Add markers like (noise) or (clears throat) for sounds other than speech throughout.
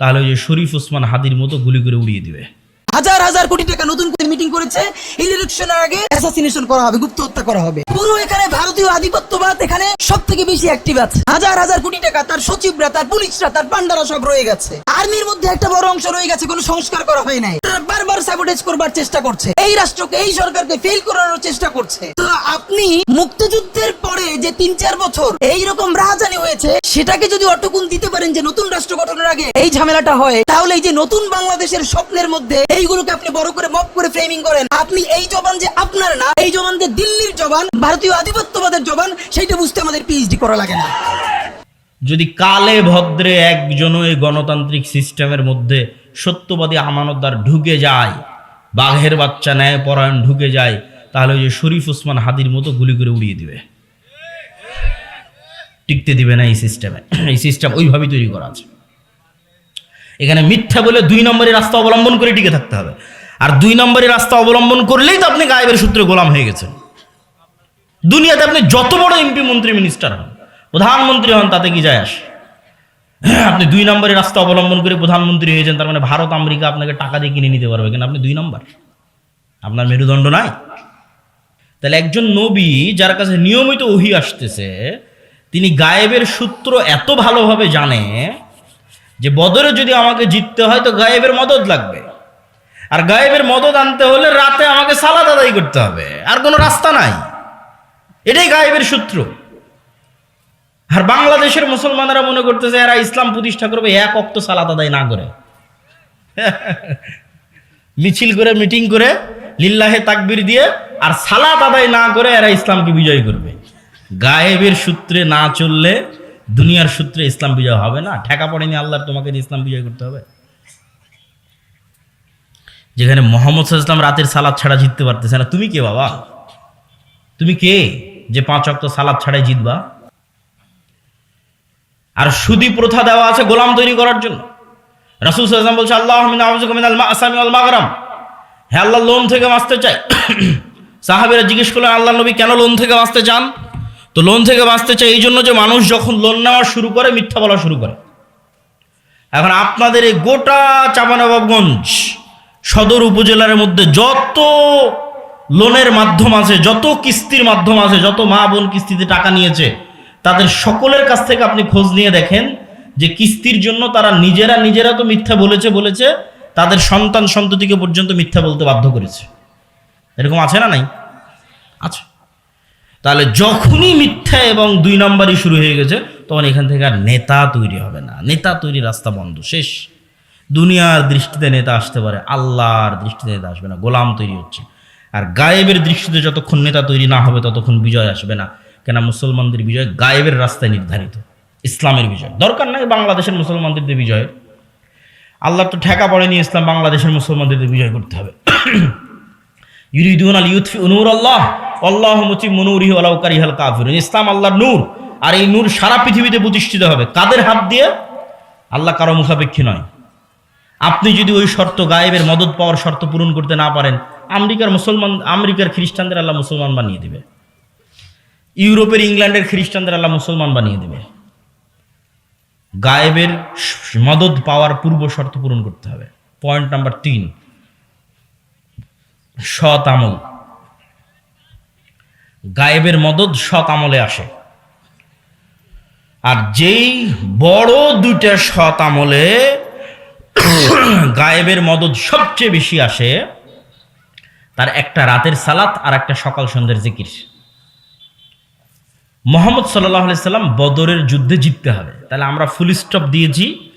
তাহলে ওই যে শরীফ ওসমান হাদির মতো গুলি করে উড়িয়ে দিবে। হাজার হাজার কোটি টাকা নতুন করে মিটিং করেছে। ইলেকশনের আগে অ্যাসাসিনেশন করা হবে গুপ্ত হত্যা করা হবে। পুরো এখানে ভারতীয় আধিপত্যবাদ এখানে সব থেকে বেশি অ্যাক্টিভ আছে। হাজার হাজার কোটি টাকা তার সচিবরা, তার পুলিশরা, তার পান্ডারা সব রয়ে গেছে। আর্মির মধ্যে একটা বড় অংশ রয়ে গেছে, কোনো সংস্কার করা হয় নাই। বারবার স্যাবোটেজ করবার চেষ্টা করছে। এই রাষ্ট্রকে, এই সরকারকে ফেল করানোর চেষ্টা করছে। তো আপনি মুক্তিযুদ্ধের পরে যে তিন চার বছর এই রকম রাহাজানি হয়েছে, সেটাকে যদি অটকুন দিতে পারেন যে নতুন রাষ্ট্র গঠনের আগে এই ঝামেলাটা হয়, তাহলে এই যে নতুন বাংলাদেশের স্বপ্নের মধ্যে এইগুলোকে আপনি বড় করে মপ করে ফ্রেমিং করেন। আপনি এই জবান যে আপনার না, এই জবান যে দিল্লির জবান, ভারতীয় আধিপত্যবাদের জবান, সেইটা বুঝতে আমাদের পিএইচডি করা লাগে না। যদি কালে ভদ্রে একজনও এই গণতান্ত্রিক সিস্টেমের মধ্যে সত্যবাদী আমানতদার ঢুকে যায়, বাঘের বাচ্চা ন্যায় পরায়ণ ঢুকে যায়, তাহলে ওই যে শরীফ ওসমান হাদির মতো গুলি করে উড়িয়ে দিবে। টিকতে দিবে না এই সিস্টেমে। এই সিস্টেম ওইভাবেই তৈরি করা আছে। এখানে মিথ্যা বলে দুই নম্বরের রাস্তা অবলম্বন করে টিকে থাকতে হবে। আর দুই নম্বরের রাস্তা অবলম্বন করলেই তো আপনি গায়েবের সূত্রে গোলাম হয়ে গেছেন। দুনিয়াতে আপনি যত বড় এমপি, মন্ত্রী মিনিস্টার হন প্রধানমন্ত্রী হন তাতে কি যায় আসে? হ্যাঁ, আপনি দুই নম্বরের রাস্তা অবলম্বন করে প্রধানমন্ত্রী হয়েছেন তার মানে ভারত আমেরিকা আপনাকে টাকা দিয়ে কিনে নিতে পারবে কিন্তু আপনি দুই নম্বর। আপনার মেরুদণ্ড নাই। তাহলে একজন নবী যার কাছে নিয়মিত ওহি আসতেছে তিনি গায়েবের সূত্র এত ভালোভাবে জানে যে বদরে যদি আমাকে জিততে হয় তো গায়েবের মদত লাগবে। আর গায়েবের মদত আনতে হলে রাতে আমাকে সালাদ আদায় করতে হবে। আর কোনো রাস্তা নাই। এটাই গায়েবের সূত্র। আর বাংলাদেশের মুসলমানরা মনে করতেছে এরা ইসলাম প্রতিষ্ঠা করবে, এক অক্ত সালাদ আদায় না করে। (laughs) মিছিল করে, মিটিং করে, লিল্লাহে তাকবির দিয়ে আর সালাত আদায় না করে এরা ইসলামকে বিজয় করবে। গায়েবের সূত্রে না চললে দুনিয়ার সূত্রে ইসলাম বিজয় হবে না। ঠেকা পড়েনি আল্লাহর তোমাকে ইসলাম বিজয় করতে হবে? যেখানে মোহাম্মদ ওয়াসাল্লাম রাতের সালাদ ছাড়া জিততে পারতেছে না। তুমি কে বাবা? তুমি কে যে পাঁচ অক্ত সালাদ ছাড়াই জিতবা? আর সুদি প্রথা দেওয়া আছে গোলাম তৈরি করার জন্য। রাসুল সাল্লাম বলছে, আল্লাহ আসামি আল মাগরাম। হ্যাঁ আল্লাহ, লোন থেকে বাঁচতে চাই। সাহাবিরা জিজ্ঞেস করলেন, আল্লাহ নবী কেন লোন থেকে বাঁচতে চান? তো লোন থেকে বাঁচতে চাই এই জন্য যে মানুষ যখন লোন নেওয়া শুরু করে, মিথ্যা বলা শুরু করে। এখন আপনাদের এই গোটা চাপানবাবগঞ্জ সদর উপজেলার মধ্যে যত লোনের মাধ্যম আছে, যত কিস্তির মাধ্যম আছে, যত মা বোন কিস্তিতে টাকা নিয়েছে তাদের সকলের কাছ থেকে আপনি খোঁজ নিয়ে দেখেন যে কিস্তির জন্য তারা নিজেরা নিজেরা তো মিথ্যা বলেছে বলেছে, তাদের সন্তান সন্ততিকে পর্যন্ত মিথ্যা বলতে বাধ্য করেছে। এরকম আছে না নাই? আছে। তাহলে যখনই মিথ্যা এবং দুই নম্বরই শুরু হয়ে গেছে, তখন এখান থেকে আর নেতা তৈরি হবে না। নেতা তৈরি রাস্তা বন্ধ, শেষ। দুনিয়ার দৃষ্টিতে নেতা আসতে পারে, আল্লাহর দৃষ্টিতে নেতা আসবে না, গোলাম তৈরি হচ্ছে। আর গায়েবের দৃষ্টিতে যতক্ষণ নেতা তৈরি না হবে, ততক্ষণ বিজয় আসবে না। কেন মুসলমানদের বিজয় গায়েবের রাস্তায় নির্ধারিত? ইসলামের বিজয়। দরকার নাই বাংলাদেশের মুসলমানদের দিয়ে বিজয়ের আল্লাহ তো ঠেকা পড়েনি ইসলাম বাংলাদেশের মুসলমানদের বিজয় করতে হবে। ইউরিদুন আল ইউথফি নূর আল্লাহ। আল্লাহ মুচি মনুরি আলাউকারি হাল কাফির ইসলাম আল্লাহর নূর। আর এই নূর সারা পৃথিবীতে প্রতিষ্ঠিত হবে। কাদের হাত দিয়ে? আল্লাহ কারও মুখাপেক্ষী নয়। আপনি যদি ওই শর্ত গায়েবের মদত পাওয়ার শর্ত পূরণ করতে না পারেন, আমেরিকার মুসলমান আমেরিকার খ্রিস্টানদের আল্লাহ মুসলমান বানিয়ে দিবে। ইউরোপের ইংল্যান্ডের খ্রিস্টানদের আল্লাহ মুসলমান বানিয়ে দেবে। গায়েবের মদত পাওয়ার পূর্ব শর্ত পূরণ করতে হবে। পয়েন্ট নাম্বার তিন। সৎ আমল। গায়েবের মদত সৎ আমলে আসে। আর যেই বড় দুইটা সৎ আমলে গায়েবের মদত সবচেয়ে বেশি আসে, তার একটা রাতের সালাত আর একটা সকাল সন্ধ্যের জিকির। মোহাম্মদ সাল্লাহ সাল্লাম বদরের যুদ্ধে জিততে হবে। তাহলে আমরা ফুল স্টপ দিয়েছি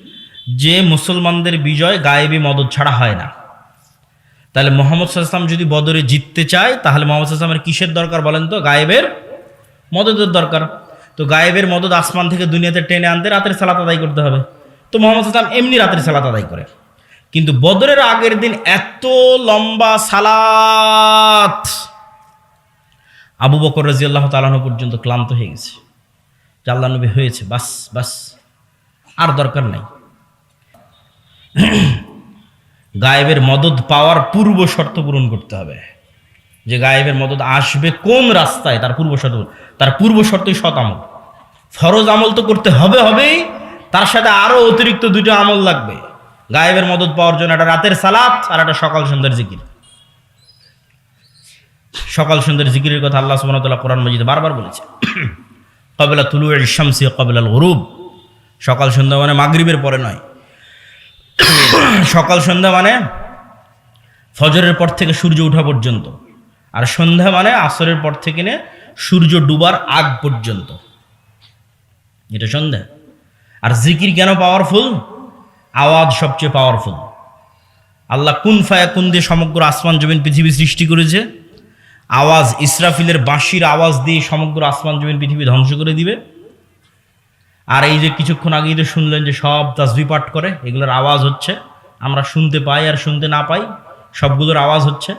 যে মুসলমানদের বিজয় গায়েবী মদত ছাড়া হয় না। তাহলে মোহাম্মদ সাল্লাম যদি বদরে জিততে চায়, তাহলে মোহাম্মদ সাল্লামের কিসের দরকার বলেন তো? গায়েবের মদতের দরকার। তো গায়েবের মদত আসমান থেকে দুনিয়াতে টেনে আনতে রাতের সালাত আদায় করতে হবে। তো মোহাম্মদ সাল্লাম এমনি রাতের সালাত আদায় করে। কিন্তু বদরের আগের দিন এত লম্বা সালাত আবু বকর রাজি আল্লাহ তালানো পর্যন্ত ক্লান্ত হয়ে গেছে। আল্লাহ নবী হয়েছে, বাস বাস। আর দরকার নাই। গায়েবের মদত পাওয়ার পূর্ব শর্ত পূরণ করতে হবে। যে গায়েবের মদত আসবে কোন রাস্তায়, তার পূর্ব শর্ত তার পূর্ব শর্তই সৎ আমল। ফরজ আমল তো করতে হবে, হবেই। তার সাথে আরও অতিরিক্ত দুটো আমল লাগবে। গায়েবের মদত পাওয়ার জন্য একটা রাতের সালাত আর একটা সকাল সন্ধ্যার জিকির। সকাল সন্ধ্যার জিকিরের কথা আল্লাহ সুবহানাহু কোরআন মজিদে বারবার বলেছে। কবেলা তুলু শামসি, কবেলাল গরুব। সকাল সন্ধ্যা মানে মাগরিবের পরে নয়। সকাল সন্ধ্যা মানে ফজরের পর থেকে সূর্য ওঠা পর্যন্ত। আর সন্ধ্যা মানে আসরের পর থেকে নে সূর্য ডুবার আগ পর্যন্ত। এটা সন্ধ্যা। আর জিকির কেন পাওয়ারফুল আওয়াজ সবচেয়ে পাওয়ারফুল আল্লাহ কুন ফায়া কুন দিয়ে সমগ্র আসমান জমিন পৃথিবী সৃষ্টি করেছে। আওয়াজ, ইসরাফিলের বাঁশির আওয়াজ দিয়ে সমগ্র আসমান জমিন পৃথিবী ধ্বংস করে দিবে। আর এই যে কিছুক্ষণ আগেই তো শুনলেন যে সব তাসবি পাঠ করে, এগুলোর আওয়াজ হচ্ছে। আমরা শুনতে পাই আর শুনতে না পাই, সবগুলোর আওয়াজ হচ্ছে।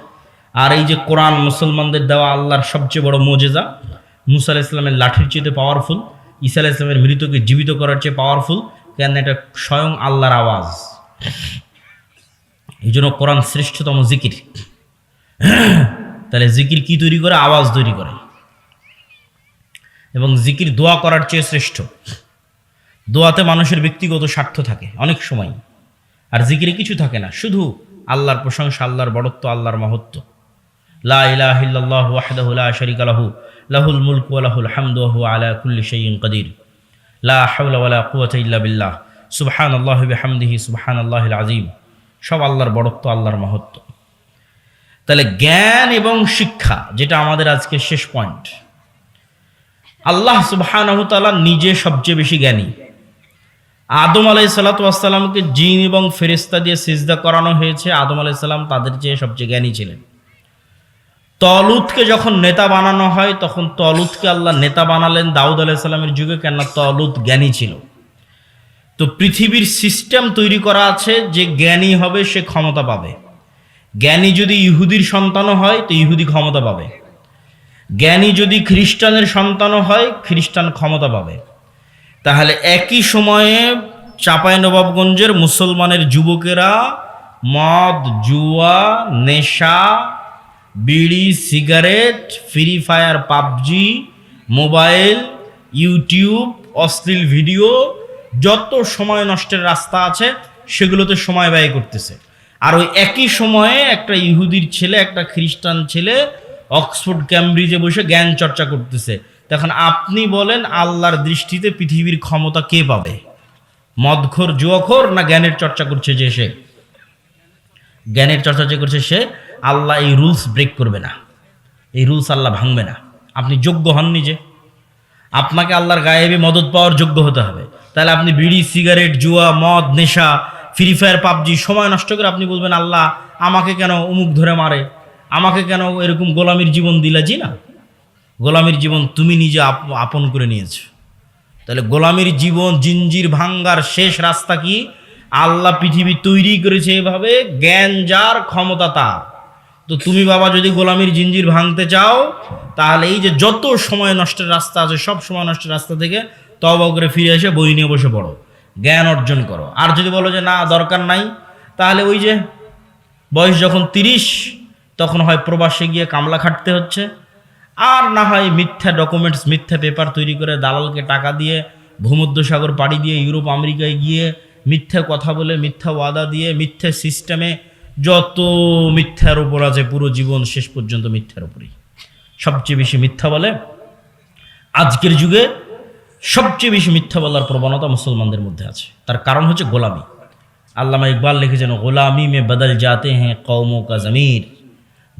আর এই যে কোরআন মুসলমানদের দেওয়া আল্লাহর সবচেয়ে বড় মোজেজা, মুসা ইসলামের লাঠির চেয়ে পাওয়ারফুল ঈসা ইসলামের মৃতকে জীবিত করার চেয়ে পাওয়ারফুল কেন এটা স্বয়ং আল্লাহর আওয়াজ। এই জন্য কোরআন শ্রেষ্ঠতম জিকির। তাহলে জিকির কি তৈরি করে? আওয়াজ তৈরি করে। এবং জিকির দোয়া করার চেয়ে শ্রেষ্ঠ। দোয়াতে মানুষের ব্যক্তিগত স্বার্থ থাকে অনেক সময়। আর জিকিরে কিছু থাকে না। শুধু আল্লাহর প্রশংসা, আল্লাহর বড়ত্ব, আল্লাহর মহত্ব লাহু। লাহুল আলা লা সব আল্লাহর বড়ত্ব, আল্লাহর মহত্ব তাহলে জ্ঞান এবং শিক্ষা, যেটা আমাদের আজকে শেষ পয়েন্ট আল্লাহ সুবহানাহু তাআলা নিজে সবচেয়ে বেশি জ্ঞানী। আদম আলাই সাল্লাতামকে জিন এবং ফেরিস্তা দিয়ে সিজদা করানো হয়েছে। আদম আলাইসাল্লাম তাদের চেয়ে সবচেয়ে জ্ঞানী ছিলেন। তলুতকে যখন নেতা বানানো হয়, তখন তলুতকে আল্লাহ নেতা বানালেন। দাউদ আলাইসাল্লামের যুগে কেন তলুত জ্ঞানী ছিল। তো পৃথিবীর সিস্টেম তৈরি করা আছে যে জ্ঞানী হবে, সে ক্ষমতা পাবে। জ্ঞানী যদি ইহুদির সন্তানও হয়, তো ইহুদি ক্ষমতা পাবে। জ্ঞানী যদি খ্রিস্টানের সন্তানও হয়, খ্রিস্টান ক্ষমতা পাবে। তাহলে একই সময়ে চাঁপাইনবাবগঞ্জের মুসলমানের যুবকেরা মদ, জুয়া, নেশা, বিড়ি, cigarette, Free Fire, PUBG, mobile, YouTube, অশ্লীল ভিডিও, যত সময় নষ্টের রাস্তা আছে, সেগুলোতে সময় ব্যয় করতেছে। আর ওই একই সময়ে একটা ইহুদির ছেলে, একটা খ্রিস্টান ছেলে অক্সফোর্ড, ক্যামব্রিজে বসে জ্ঞান চর্চা করতেছে। তখন আপনি বলেন, আল্লাহর দৃষ্টিতে পৃথিবীর ক্ষমতা কে পাবে? মদখোর, জুয়াখোর না জ্ঞানের চর্চা করছে যে সে? জ্ঞানের চর্চা যে করছে সে, আল্লাহ এই রুলস ব্রেক করবে না। এই রুলস আল্লাহ ভাঙবে না। আপনি যোগ্য হন নিজে আপনাকে আল্লাহর গায়েবে মদত পাওয়ার যোগ্য হতে হবে। তাহলে আপনি বিড়ি, সিগারেট, জুয়া, মদ, নেশা ফ্রি ফায়ার পাবজি, সময় নষ্ট করে আপনি বলবেন, আল্লাহ, আমাকে কেন উমুক ধরে মারে? আমাকে কেন এরকম গোলামির জীবন দিলা? জি না। গোলামির জীবন তুমি নিজে আপ- আপন করে নিয়েছো। তাহলে গোলামির জীবন জিঞ্জির ভাঙ্গার শেষ রাস্তা কি? আল্লাহ পৃথিবী তৈরি করেছে এভাবে, জ্ঞান যার, ক্ষমতা তার। তো তুমি বাবা, যদি গোলামির জিঞ্জির ভাঙতে চাও, তাহলে এই যে যত সময় নষ্টের রাস্তা আছে, সব সময় নষ্টের রাস্তা থেকে তবা করে ফিরে এসে বই নিয়ে বসে পড়ো। জ্ঞান অর্জন করো। আর যদি বলো যে না, দরকার নাই, তাহলে ওই যে বয়স যখন তিরিশ, তখন হয় প্রবাসে গিয়ে কামলা খাটতে হচ্ছে। আর না হয় মিথ্যা ডকুমেন্টস মিথ্যা পেপার তৈরি করে দালালকে টাকা দিয়ে, ভূমধ্যসাগর পাড়ি দিয়ে, ইউরোপ, আমেরিকায় গিয়ে মিথ্যা কথা বলে, মিথ্যা ওয়াদা দিয়ে, মিথ্যা সিস্টেমে যত মিথ্যার ওপর আছে, পুরো জীবন শেষ পর্যন্ত মিথ্যার ওপরই সবচেয়ে বেশি মিথ্যা বলে আজকের যুগে সবচেয়ে বেশি মিথ্যা বলার প্রবণতা মুসলমানদের মধ্যে আছে। তার কারণ হচ্ছে গোলামি। আল্লামা ইকবাল লিখেছেন, গোলামি মে বদল যাতে হ্যাঁ কৌমো কা জমির।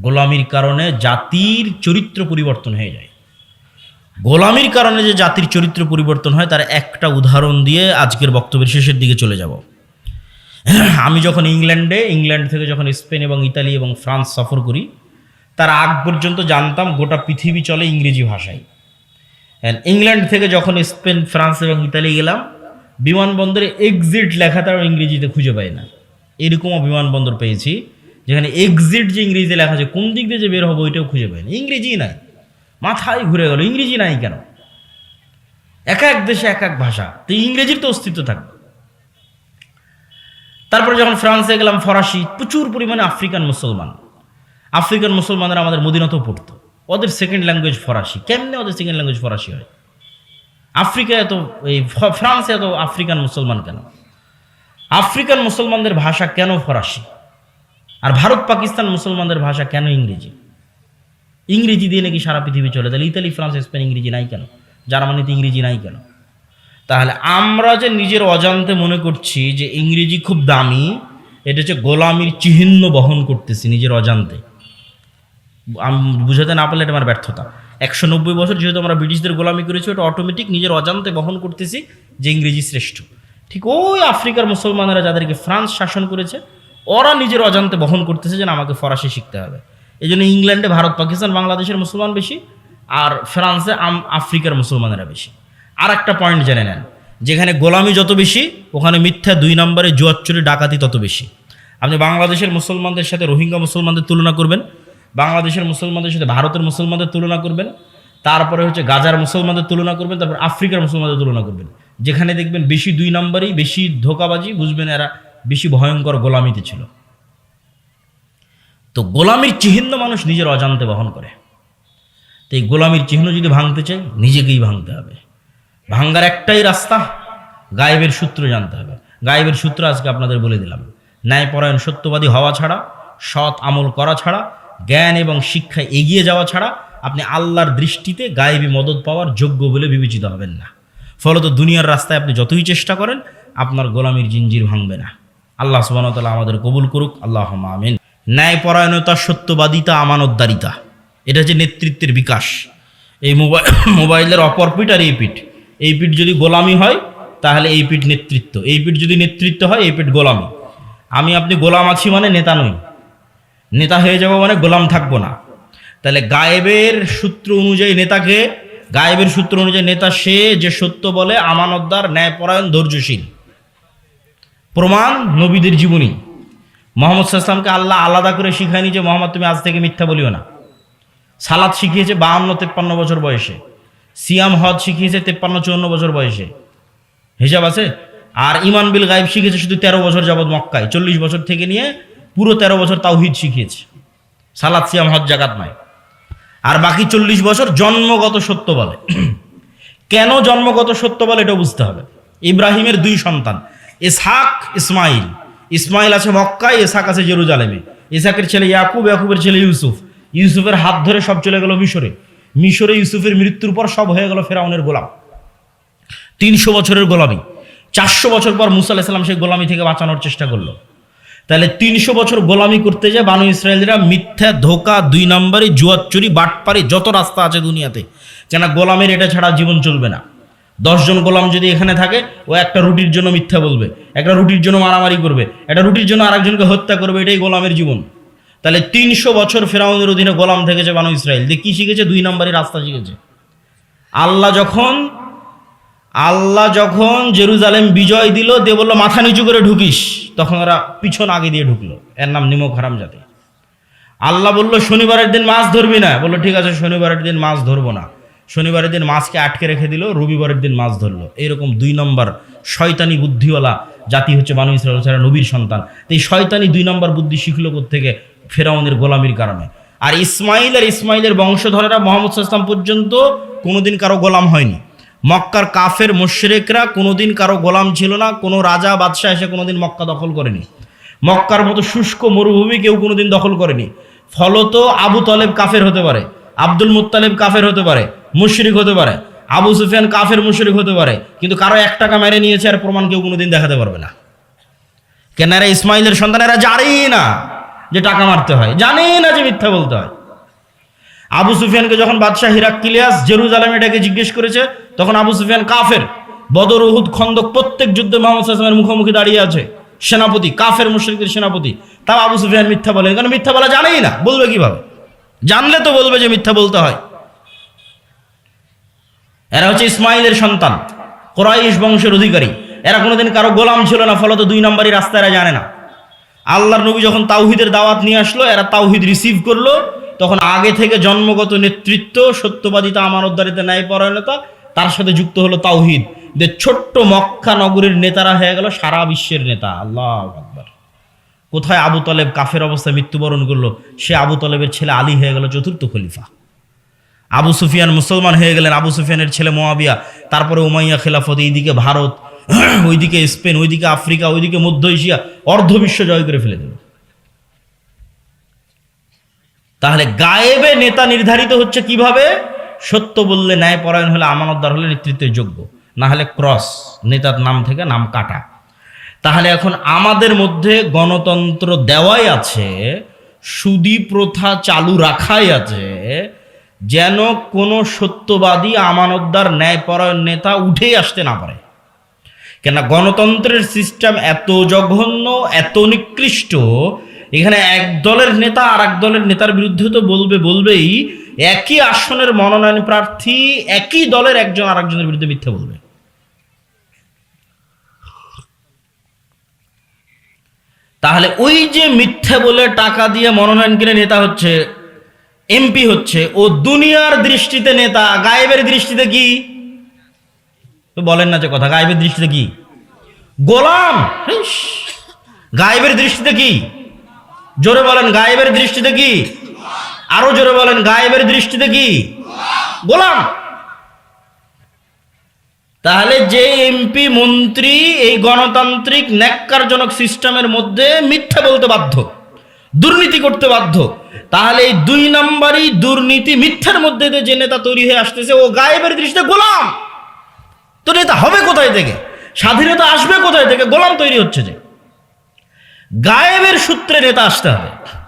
গোলামির কারণে জাতির চরিত্র পরিবর্তন হয়ে যায়। গোলামির কারণে যে জাতির চরিত্র পরিবর্তন হয়, তার একটা উদাহরণ দিয়ে আজকের বক্তব্যের শেষের দিকে চলে যাব। আমি যখন ইংল্যান্ডে, ইংল্যান্ড থেকে যখন স্পেন এবং ইতালি এবং ফ্রান্স সফর করি, তার আগ পর্যন্ত জানতাম গোটা পৃথিবী চলে ইংরেজি ভাষায়। ইংল্যান্ড থেকে যখন স্পেন, ফ্রান্স এবং ইতালি গেলাম, বিমানবন্দরে এক্সিট লেখা তারা ইংরেজিতে খুঁজে পাই না। এরকমও বিমানবন্দর পেয়েছি, যেখানে এক্সিট যে ইংরেজিতে লেখা আছে, কোন দিক দিয়ে যে বের হবে ওইটাও খুঁজে পাই না ইংরেজি নাই। মাথায় ঘুরে গেল, ইংরেজি নাই কেন? এক এক দেশে এক এক ভাষা, তো ইংরেজির তো অস্তিত্ব থাকবে। তারপরে যখন ফ্রান্সে গেলাম, ফরাসি, প্রচুর পরিমাণে আফ্রিকান মুসলমান। আফ্রিকান মুসলমানরা আমাদের মদিনাতেও পড়তো। ওদের সেকেন্ড ল্যাঙ্গুয়েজ ফরাসি। কেমনে ওদের সেকেন্ড ল্যাঙ্গুয়েজ ফরাসি হয়? আফ্রিকায় এত, এই ফ্রান্সে এত আফ্রিকান মুসলমান কেন? আফ্রিকান মুসলমানদের ভাষা কেন ফরাসি? আর ভারত পাকিস্তান মুসলমানদের ভাষা কেন ইংরেজি? ইংরেজি দিয়ে নাকি সারা পৃথিবী চলে। তাহলে ইতালি, ফ্রান্স, স্পেন ইংরেজি নাই কেন? জার্মানিতে ইংরেজি নাই কেন? তাহলে আমরা যে নিজের অজান্তে মনে করছি যে ইংরেজি খুব দামি, এটা হচ্ছে গোলামির চিহ্ন বহন করতেছি নিজের অজান্তে। আমি বুঝাতে না পারলে এটা আমার ব্যর্থতা। একশো নব্বই বছর যেহেতু আমরা ব্রিটিশদের গোলামি করেছি ওটা অটোমেটিক নিজের অজান্তে বহন করতেছি যে ইংরেজি শ্রেষ্ঠ। ঠিক ওই আফ্রিকার মুসলমানেরা যাদেরকে ফ্রান্স শাসন করেছে ওরা নিজের অজান্তে বহন করতেছে যে না, আমাকে ফরাসি শিখতে হবে। এই জন্য ইংল্যান্ডে ভারত পাকিস্তান বাংলাদেশের মুসলমান বেশি আর ফ্রান্সে আফ্রিকার মুসলমানেরা বেশি। আর একটা পয়েন্ট জেনে নেন যেখানে গোলামি যত বেশি ওখানে মিথ্যা দুই নম্বরে জুয়াচ্চুরি ডাকাতি তত বেশি। আপনি বাংলাদেশের মুসলমানদের সাথে রোহিঙ্গা মুসলমানদের তুলনা করবেন বাংলাদেশের মুসলমানদের সাথে, ভারতের মুসলমানদের তুলনা করবেন, তারপরে হচ্ছে গাজার মুসলমানদের তুলনা করবেন, তারপর আফ্রিকার মুসলমানদের তুলনা করবেন। যেখানে দেখবেন বেশি দুই নম্বরই, বেশি ধোকাবাজি, বুঝবেন এরা বেশি ভয়ঙ্কর গোলামিতে ছিল। তো গোলামির চিহ্ন মানুষ নিজের অজান্তে বহন করে। তো এই গোলামির চিহ্ন যদি ভাঙতে চাই নিজেকেই ভাঙতে হবে। ভাঙ্গার একটাই রাস্তা, গায়েবের সূত্র জানতে হবে। গায়েবের সূত্র আজকে আপনাদের বলে দিলাম। ন্যায়পরায়ণ সত্যবাদী হওয়া ছাড়া, সৎ আমল করা ছাড়া জ্ঞান এবং শিক্ষায় এগিয়ে যাওয়া ছাড়া আপনি আল্লাহর দৃষ্টিতে গায়েবি মদত পাওয়ার যোগ্য বলে বিবেচিত হবেন না। ফলত দুনিয়ার রাস্তায় আপনি যতই চেষ্টা করেন, আপনার গোলামির জিঞ্জির ভাঙবে না। আল্লাহ সুবাহতাল্লাহ আমাদের কবুল করুক। আল্লাহ আমিন। ন্যায়পরায়ণতা, সত্যবাদিতা, আমানতদারিতা। এটা হচ্ছে নেতৃত্বের বিকাশ। এই মোবাইল মোবাইলের অপর পিঠ আর এই পিঠ। এই পিঠ যদি গোলামি হয়, তাহলে এই পিঠ নেতৃত্ব। এই পিঠ যদি নেতৃত্ব হয়, এই পিঠ গোলামি। আমি আপনি গোলাম আছি মানে নেতা নই। নেতা হয়ে যাব মানে গোলাম থাকব না। তাহলে গায়েবের সূত্র অনুযায়ী নেতাকে, গায়েবের সূত্র অনুযায়ী নেতা সে যে সত্য বলে, আমানতদার, ন্যায়পরায়ণ, ধৈর্যশীল। প্রমাণ নবীদের জীবনী। মোহাম্মদ সাল্লামকে আল্লাহ আলাদা করে শিখায়নি যে, মোহাম্মদ, তুমি আজ থেকে মিথ্যা বলিও না। সালাদ শিখিয়েছে বাহান্ন, তেপ্পান্ন বছর বয়সে। সিয়াম, হজ শিখিয়েছে তেপ্পান্ন, চুয়ান্ন বছর বয়সে। হিসাব আছে? আর ইমান বিল গায়েব শিখেছে শুধু তেরো বছর যাবৎ মক্কায়। চল্লিশ বছর থেকে নিয়ে পুরো তেরো বছর তাওহিদ শিখিয়েছে। সালাদ, সিয়াম, হজ, জাকাত নাই। আর বাকি চল্লিশ বছর জন্মগত সত্য বলে। কেন জন্মগত সত্য বলে এটা বুঝতে হবে। ইব্রাহিমের দুই সন্তান, ইসহাক, ইসমাইল। ইসমাইল আছে মক্কায়, ইসহাক আছে জেরুজালেমে। ইসহাকের ছেলে ইয়াকুব, ইয়াকুবের ছেলে ইউসুফ। ইউসুফের হাত ধরে সব চলে গেল মিশরে। মিশরে ইউসুফের মৃত্যুর পর সব হয়ে গেল ফেরাউনের গোলাম। তিনশো বছরের গোলামি। চারশো বছর পর মুসা আলাহিসাল্লাম সেই গোলামি থেকে বাঁচানোর চেষ্টা করল। তাহলে তিনশো বছর গোলামি করতে যায় বানু ইসরায়েলরা, মিথ্যা, ধোকা, দুই নম্বরে জুয়াচ্চুরি বাটপারি, যত রাস্তা আছে দুনিয়াতে। কেন গোলামের এটা ছাড়া জীবন চলবে না? দশজন গোলাম যদি এখানে থাকে, ও একটা রুটির জন্য মিথ্যা বলবে, একটা রুটির জন্য মারামারি করবে, একটা রুটির জন্য আরেকজনকে হত্যা করবে, এটাই গোলামের জীবন। তাহলে তিনশো বছর ফেরাউনের অধীনে গোলাম থেকেছে বানু ইসরায়েল। দিয়ে কি শিখেছে? দুই নম্বরই রাস্তা শিখেছে। আল্লাহ যখন আল্লাহ যখন জেরুজালেম বিজয় দিল, দিয়ে বলল, মাথা নিচু করে ঢুকিস। তখন ওরা পিছন আগে দিয়ে ঢুকলো। এর নাম নিমক হারাম জাতি। আল্লাহ বলল, শনিবারের দিন মাছ ধরবি না। বলল, ঠিক আছে, শনিবারের দিন মাছ ধরবো না। শনিবারের দিন মাছকে আটকে রেখে দিল, রবিবারের দিন মাছ ধরলো। এরকম দুই নম্বর শয়তানি বুদ্ধিওয়ালা জাতি হচ্ছে মানুষ ইসরায়েল ছাড়া নবীর সন্তান। তো এই শয়তানি দুই নম্বর বুদ্ধি শিখলো থেকে ফেরাউনের গোলামির কারণে। আর ইসমাইল আর ইসমাইলের বংশধরেরা মোহাম্মদ ইসলাম পর্যন্ত কোনোদিন কারও গোলাম হয়নি। মক্কার কাফের মুশরেকরা কোনোদিন কারও গোলাম ছিল না, কোনো রাজা বাদশাহ এসে কোনোদিন মক্কা দখল করেনি। মক্কার মতো শুষ্ক মরুভূমি কেউ কোনোদিন দখল করেনি। ফলত আবু তলেব কাফের হতে পারে, আব্দুল মুত্তালেব কাফের হতে পারে, মুশরিক হতে পারে, আবু সুফিয়ান কাফের মুশরিক হতে পারে, কিন্তু কারও এক টাকা মেরে নিয়েছে আর প্রমাণ কেউ কোনোদিন দেখাতে পারবে না। কেন এরা ইসমাইলের সন্তান, এরা জানেই না যে টাকা মারতে হয়, জানেই না যে মিথ্যা বলতে হয়। আবু সুফিয়ানকে যখন বাদশাহ হিরাক্কিলিয়াস জেরুজালেমে এটাকে জিজ্ঞেস করেছে তখন আবু সুফিয়ান কাফের। বদর, উহুদ, খন্দক, প্রত্যেক যুদ্ধে মোহাম্মদ সাল্লামের মুখোমুখি দাঁড়িয়ে আছে। সেনাপতি, কাফের, মুশরিকদের সেনাপতি। তাও আবু সুফিয়ান মিথ্যা বলে। কারণ মিথ্যা বলা জানেই না, বলবে কীভাবে? জানলে তো বলবে যে মিথ্যা বলতে হয়। এরা হচ্ছে ইসমাইলের সন্তান, কোরাইশ বংশের অধিকারী। এরা কোনোদিন কারও গোলাম ছিল না, ফলত দুই নম্বরই রাস্তা এরা জানে না। আল্লাহর নবী যখন তাওহিদের দাওয়াত নিয়ে আসলো, এরা তাওহিদ রিসিভ করল। তখন আগে থেকে জন্মগত নেতৃত্ব সত্যবাদিতা আমানতদারিতা ন্যায়পরায়ণতা তার সাথে যুক্ত হলো তাওহিদ। যে ছোট্ট মক্কা নগরীর নেতারা হয়ে গেল সারা বিশ্বের নেতা। আল্লাহ আকবার। কোথায় আবু তলেব কাফের অবস্থায় মৃত্যুবরণ করল? সে আবু তলেবের ছেলে আলী হয়ে গেল চতুর্থ খলিফা। আবু সুফিয়ান মুসলমান হয়ে গেলেন আবু সুফিয়ানের ছেলে মোয়াবিয়া। তারপরে উমাইয়া খেলাফত, এইদিকে ভারত, (clears throat) ওইদিকে স্পেন, ওইদিকে আফ্রিকা, ওইদিকে মধ্য এশিয়া, অর্ধ বিশ্ব জয় করে ফেলে দেবে তাহলে গায়েবে নেতা নির্ধারিত হচ্ছে কীভাবে? সত্য বললে ন্যায় পরায়ণ হলে আমানতদার হলে নেতৃত্বের যোগ্য। না হলে ক্রস, নেতার নাম থেকে নাম কাটা। তাহলে এখন আমাদের মধ্যে গণতন্ত্র দেওয়াই আছে, সুদী প্রথা চালু রাখাই আছে, যেন কোনো সত্যবাদী, আমানতদার, ন্যায়পরায়ণ নেতা উঠেই আসতে না পারে। কেন গণতন্ত্রের সিস্টেম এত জঘন্য, এত নিকৃষ্ট, এখানে এক দলের নেতা আর এক দলের নেতার বিরুদ্ধে তো বলবে, বলবেই একই আসনের মনোনয়ন প্রার্থী, একই দলের একজন আরেকজনের বিরুদ্ধে মিথ্যে বলবে। তাহলে ওই যে মিথ্যে বলে টাকা দিয়ে মনোনয়ন কিনে নেতা হচ্ছে, এমপি হচ্ছে, ও দুনিয়ার দৃষ্টিতে নেতা, গায়েবের দৃষ্টিতে কি? বলেন না যে কথা, গায়েবের দৃষ্টিতে কি? গোলাম! গায়েবের দৃষ্টিতে কি? জোরে বলেন, গায়েবের দৃষ্টিতে কি? আরও জোরে বলেন, গায়েবের দৃষ্টিতে কি? গোলাম। তাহলে যে এমপি মন্ত্রী এই গণতান্ত্রিক ন্যাক্কারজনক সিস্টেমের মধ্যে মিথ্যা বলতে বাধ্য, দুর্নীতি করতে বাধ্য, তাহলে এই দুই নাম্বারই দুর্নীতি মিথ্যার মধ্যে যে নেতা তৈরি হয়ে আসতেছে, ও গায়েবের দৃষ্টিতে গোলাম। তো নেতা হবে কোথায় থেকে? স্বাধীনতা আসবে কোথায় থেকে? গোলাম তৈরি হচ্ছে যে। গায়েবের সূত্রে নেতা আসতে হবে।